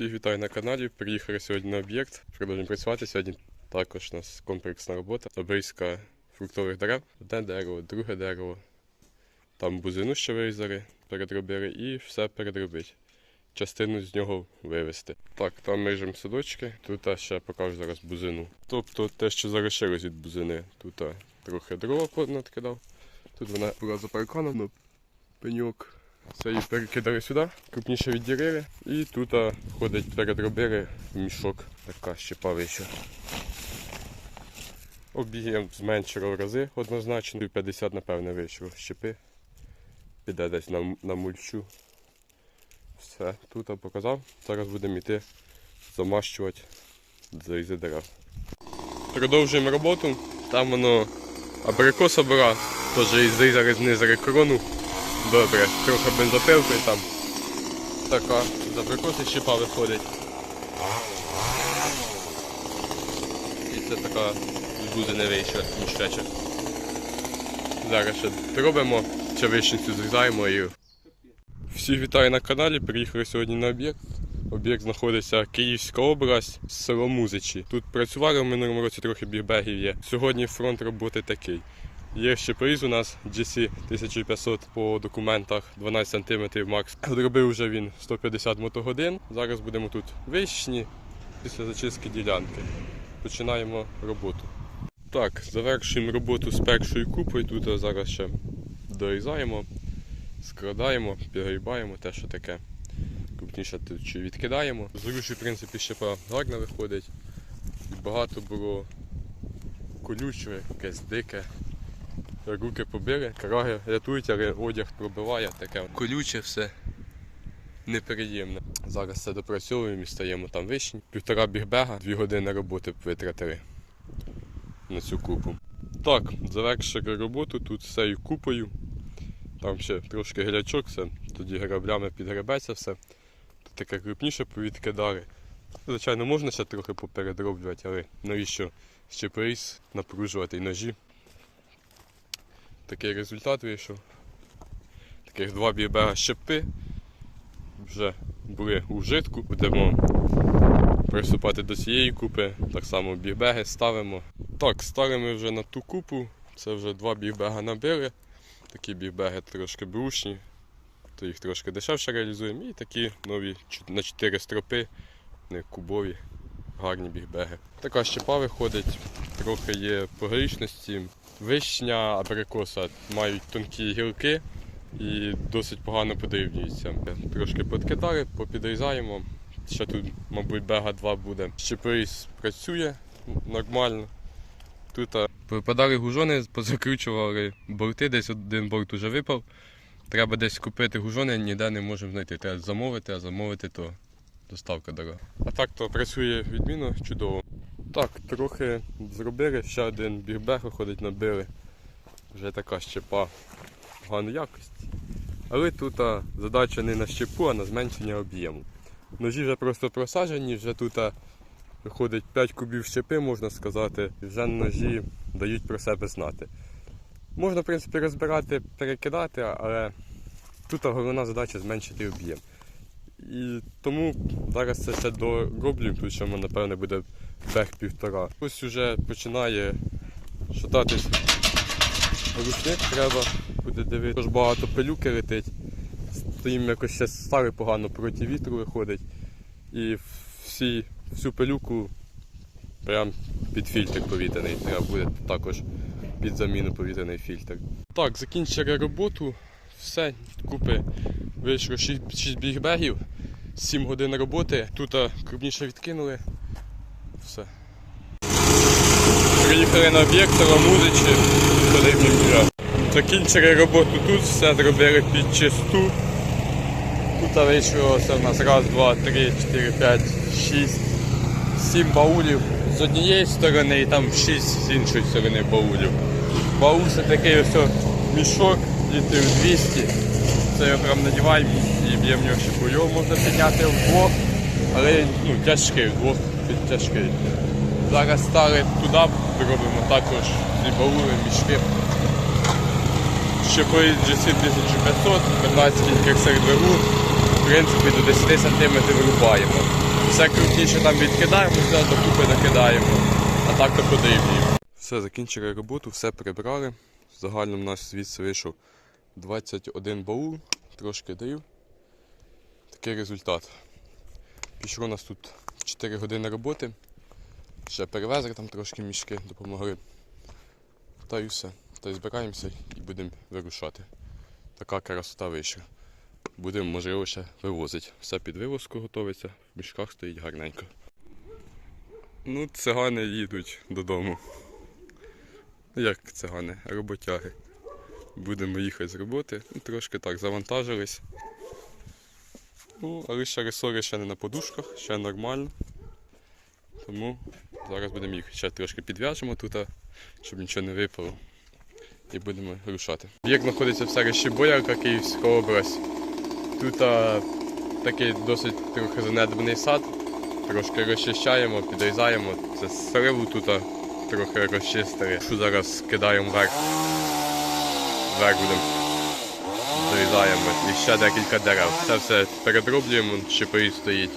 Всіх вітаю на каналі. Приїхали сьогодні на об'єкт. Продовжуємо працювати. Сьогодні також у нас комплексна робота. Обрізка фруктових дерев. Одне дерево, друге дерево. Там бузину ще вирізали, передробили і все передробити. Частину з нього вивезти. Так, там режемо садочки. Тут а, ще покажу зараз бузину. Тобто те, що залишилось від бузини. Тут трохи дрова надкидав. Тут вона була запаркана, пеньок. Це її перекидали сюди, крупніше відділили. І тут а, ходить передробили мішок. Така щепа вища. Об'єм зменшило в рази однозначно. 50, напевне, вийшло щепи. Піде десь на, на мульчу. Все, тут я показав. Зараз будемо йти замащувати зарізи дерев. Продовжуємо роботу. Там воно абрикоса бора, теж і зрізали знизили крону. Добре, трохи бензопилки там. Така, з абрикоси щепа виходить. І це така буде не вийшла мішечок. Зараз ще робимо, ще вищницю зрізаємо і. Всіх вітаю на каналі, приїхали сьогодні на об'єкт. Об'єкт знаходиться Київська область, село Музичі. Тут працювали в минулому році трохи бігбегів є. Сьогодні фронт роботи такий. Є ще приїзд у нас GC 1500 по документах 12 см макс. Зробив вже він 150 мотогодин. Зараз будемо тут вищні після зачистки ділянки. Починаємо роботу. Так, завершуємо роботу з першою купою. Тут зараз ще дорізаємо, скрадаємо, підгрібаємо те, що таке. Крупніше чи відкидаємо. З руші, в принципі, щепа гарно виходить. Багато було колючого, якесь дике. Руки побили, краги рятують, але одяг пробиває, таке колюче все неприємне. Зараз це допрацьовуємо і стаємо там вищі. Півтора бігбега, дві години роботи витратили на цю купу. Так, завершили роботу тут з цією купою. Там ще трошки грячок, все, тоді граблями підгребеться все. Тут таке крупніше повідкидали. Звичайно, можна ще трохи попередроблювати, але навіщо ще напружувати і ножі. Такий результат вийшов. Таких два бібега щепи. Вже були у житку. Будемо приступати до цієї купи. Так само бігбеги ставимо. Так, ставимо вже на ту купу. Це вже два бігбега набили. Такі бігбеги трошки брушні, то їх трошки дешевше реалізуємо. І такі нові на 4 стропи, не кубові, гарні бігбеги. Така щепа виходить, трохи є погрішності. Вишня, абрикоса мають тонкі гілки і досить погано подивлюються. Трошки подкидали, попідрізаємо. Ще тут, мабуть, бега 2 буде. Щепиріс працює нормально. Тут а, випадали гужони, позакручували борти, десь один борт уже випав. Треба десь купити гужони, ніде не можемо знайти. Треба замовити, а замовити то доставка дорога. А так то працює відмінно, чудово. Так, трохи зробили, ще один бігбег виходить, набили. Вже така щепа поганої якості. Але тут а, задача не на щепу, а на зменшення об'єму. Ножі вже просто просаджені, вже тут а, виходить 5 кубів щепи, можна сказати, і вже ножі дають про себе знати. Можна, в принципі, розбирати, перекидати, але тут головна задача зменшити об'єм. І тому зараз це ще дороблю, що напевне буде бег півтора. Ось вже починає шататись рушник, треба буде дивитися. Тож багато пилюки летить. Стоїм якось ще старий погано проти вітру виходить. І всі, всю пилюку прям під фільтр повітряний. Треба буде також під заміну повітряний фільтр. Так, закінчили роботу. Все, купи вийшло 6, 6 бігбегів, 7 годин роботи. Тут крупніше відкинули. Все. Приїхали на об'єкт Музичі, потрібні вже. Закінчили роботу тут, все зробили під чисту. Тут вийшло все в нас раз, два, три, чотири, п'ять, шість, сім баулів з однієї сторони і там шість з іншої сторони баулів. Баул це такий ось мішок, літрів 200. Це його прям надіваємо і б'є в нього щепу. Його можна підняти вдвох, але ну, тяжкий, вдвох тяжкий. Зараз стали туди, робимо також ці баули, мішки. Щепи GC 1500, 15 кілька двигун, в принципі до 10 см вирубаємо. Все крупніше там відкидаємо, все докупи накидаємо, а так то подрібнюємо. Все, закінчили роботу, все прибрали. В загальному у нас звідси вийшов 21 баул, трошки дрів. Такий результат. Пішло у нас тут 4 години роботи. Ще перевезли там трошки мішки, допомогли. Та й все. Та й збираємося і будемо вирушати. Така красота вийшла. Будемо, можливо, ще вивозити. Все під вивозку готується, в мішках стоїть гарненько. Ну, цигани їдуть додому. Як цигани, роботяги. Будемо їхати з роботи. Ну, трошки так завантажились. Ну, але ще ресори ще не на подушках, ще нормально. Тому зараз будемо їхати. Ще трошки підв'яжемо тут, щоб нічого не випало. І будемо рушати. Об'єкт знаходиться в селищі Боярка, Київська область. Тут а, такий досить трохи занедбаний сад. Трошки розчищаємо, підрізаємо. Це сриву тут а, трохи розчистили. Що зараз кидаємо вверх. Вверх будемо дорізаємо. І ще декілька дерев. Це все передроблюємо, щепи стоїть.